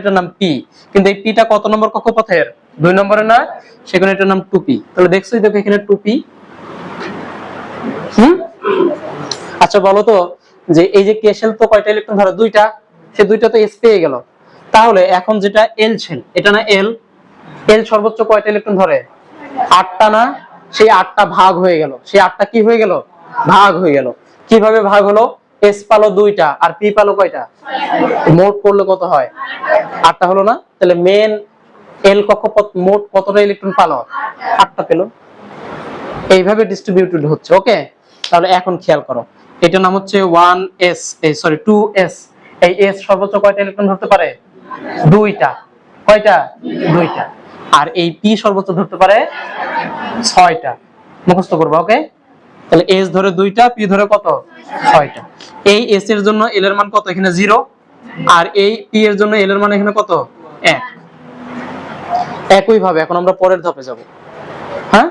এটার নাম পি। কিন্তু এই পিটা কত নম্বর কক্ষপথের? দুই নম্বরে না, সেখানে এটার নাম টুপি তাহলে দেখছোই দেখো এখানে টুপি হুম? আচ্ছা বলো তো, যে এই যে কে শেল তো কয়টা ইলেকট্রন ধরে? দুইটা। সে দুইটা তো এস পেয়ে গেল। তাহলে এখন যেটা এল শেল এটা না এল এল সর্বোচ্চ কয়টা ইলেকট্রন ধরে? আটটা না? সেই আটটা ভাগ হয়ে গেল। সেই আটটা কি হয়ে গেল? ভাগ হয়ে গেল। কীভাবে ভাগ হলো? এস পালো দুইটা আর পি পালো কয়টা? মোট করলে কত হয়? আটটা হলো না? তাহলে মেন এল কক্ষপথ মোট কতটা ইলেকট্রন পালো? আটটা পেল। এইভাবে ডিস্ট্রিবিউটেড হচ্ছে ওকে তাহলে এখন খেয়াল করো। এটার নাম হচ্ছে ওয়ান এস এই সরি টু এস এই এস সর্বোচ্চ কয়টা ইলেকট্রন ধরতে পারে? দুইটা। কয়টা? দুইটা। আর এই পি সর্বোচ্চ ধরতে পারে ছয়টা। মুখস্থ করব ওকে তাহলে এস ধরে দুইটা পি ধরে কত? ছয়টা। এই এস এর জন্য এল এর মান কত? এখানে জিরো আর এই পি এর জন্য এল এর মান এখানে কত? এক। একই ভাবে, এখন আমরা পরের ধাপে যাব। হ্যাঁ?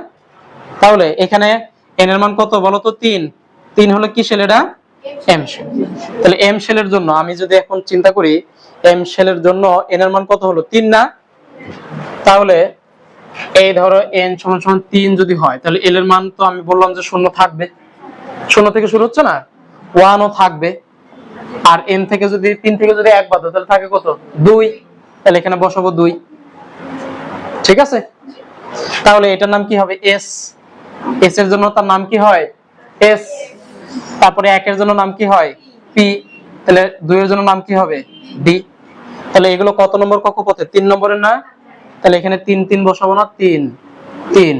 তাহলে এখানে এন এর মান কত বলো তো? তিন। তিন হলো কি শেল এটা? এম শেল তাহলে এম শেলের জন্য আমি যদি এখন চিন্তা করি এম শেলের জন্য এন এর মান কত হলো? তিন না? তাহলে এই ধরো এন সমান সমান তিন যদি হয়, তাহলে এল এর মান তো আমি বললাম যে শূন্য থাকবে। শূন্য থেকে শুরু হচ্ছে না? ওয়ানও থাকবে। আর এন থেকে যদি, তিন থেকে যদি এক বাদ তাহলে থাকে কত? দুই। তাহলে এখানে বসাবো দুই। ঠিক আছে? তাহলে এটার নাম কি হবে? এস এস এর জন্য তার নাম কি হয়? এস তারপরে একের জন্য নাম কি হয়? পি তাহলে দুইয়ের জন্য নাম কি হবে? ডি তাহলে এগুলো কত নম্বর কক্ষপথে? তিন নম্বরের না? তাহলে এখানে তিন তিন বসাবো না? তিন তিন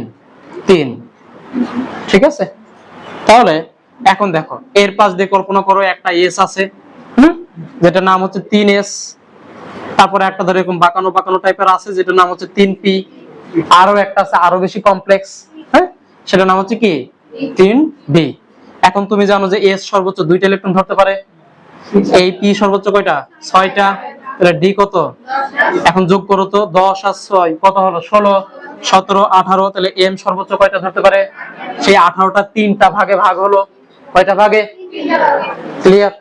তিন। ঠিক আছে? তাহলে এখন দেখো, এর পাশ দিয়ে কল্পনা করো একটা এস আছে যেটা নাম হচ্ছে তিন এস তারপরে একটা ধরো এরকম বাঁকানো বাঁকানো টাইপের আছে, যেটার নাম হচ্ছে তিন পি আরও একটা আছে আরও বেশি কমপ্লেক্স হ্যাঁ? সেটার নাম হচ্ছে কি? তিন বি এখন তুমি জানো যে এস সর্বোচ্চ দুইটা ইলেকট্রন ধরতে পারে। এই পি সর্বোচ্চ কয়টা? ছয়টা। তাহলে ডি কত? এখন যোগ করো তো, দশ আর ছয়, কত হলো? ষোলো, সতেরো, আঠারো, তাহলে এম সর্বোচ্চ কয়টা ধরতে পারে? সেই আঠারোটা তিনটা ভাগে ভাগ হলো। কয়টা ভাগে? ক্লিয়ার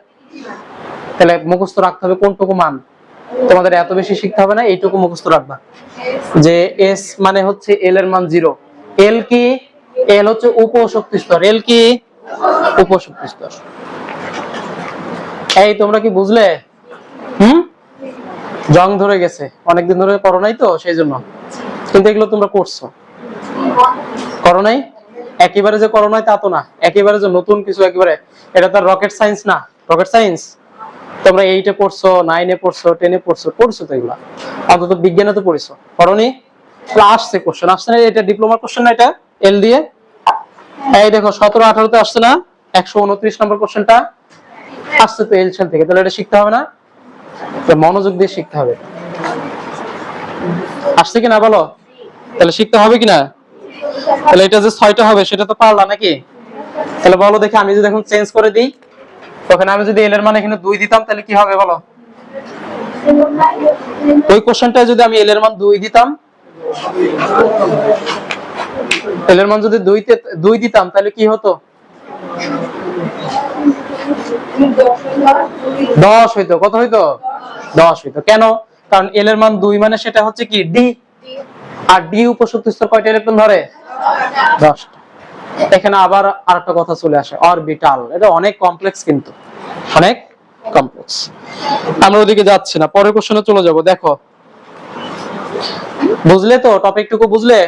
তাহলে মুখস্থ রাখতে হবে কোনটুকু মান। তোমাদের এত বেশি শিখতে হবে না, এইটুকু মুখস্থ রাখবা। যে এস মানে হচ্ছে এল এর মান জিরো এল কি? এল হচ্ছে উপশক্তি স্তর এল কি? উপশক্তি স্তর এই, তোমরা কি বুঝলে? জং ধরে গেছে। অনেকদিন ধরে করো নাই তো, সেই জন্য। কিন্তু এগুলো তোমরা করছ। করো নাই? একেবারে যে করো নাই তা তো না। একেবারে যে নতুন কিছু একেবারে, এটা তো রকেট সায়েন্স না। রকেট সায়েন্স তোমরা এইটে পড়ছো নাইনে পড়ছো টেনে পড়ছো পড়ছো তো এগুলা। অন্তত বিজ্ঞানে তো পড়েছো। তাহলে আসছে কোশ্চেন আসছে না, এটা ডিপ্লোমার কোশ্চেন না এটা? এল দিয়ে? এই দেখো, সতেরো, আঠারোতে আসছে না? একশো উনত্রিশ নম্বর কোশ্চেনটা আসছে তো এল সেল থেকে। তাহলে এটা শিখতে হবে না? মনোযোগ দিয়ে শিখতে হবে। আসছে কি না বলো? তাহলে শিখতে হবে কি না তাহলে এটা যে ছয়টা হবে, সেটা তো পারলা নাকি? তাহলে বলো দেখি, আমি যদি এখন চেঞ্জ করে দিই তখন আমি যদি এল এর মান এখানে দুই দিতাম, তাহলে কি হবে বলো? ওই কোশ্চেনটা যদি আমি এল এর মান দুই দিতাম এল এর মান যদি দুইতে দুই দিতাম, তাহলে কি হতো? দশ হইতো, কত হইতো? দশ হইতো। কেন? কারণ এল এর মান দুই মানে সেটা হচ্ছে কি? ডি আর ডি উপশক্তি স্তর কয়টা ইলেকট্রন ধরে? দশটা। এখানে আবার আরেকটা কথা চলে আসে অরবিটাল এটা অনেক কমপ্লেক্স কিন্তু। অনেক কমপ্লেক্স আমরা ওদিকে যাচ্ছি না, পরের কোশ্চেনে চলে যাব। দেখো। বুঝলে তো টপিকটুকু, বুঝলে?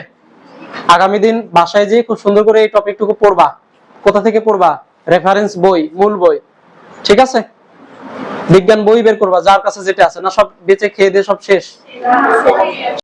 আগামী দিন বাসায় যেয়ে খুব সুন্দর করে এই টপিকটুকু পড়বা। কোথা থেকে পড়বা? রেফারেন্স বই, মূল বই। ঠিক আছে? বিজ্ঞান বই বের করবা, যার কাছে যেটা আছে, না সব বেঁচে খেয়ে দিয়ে সব শেষ?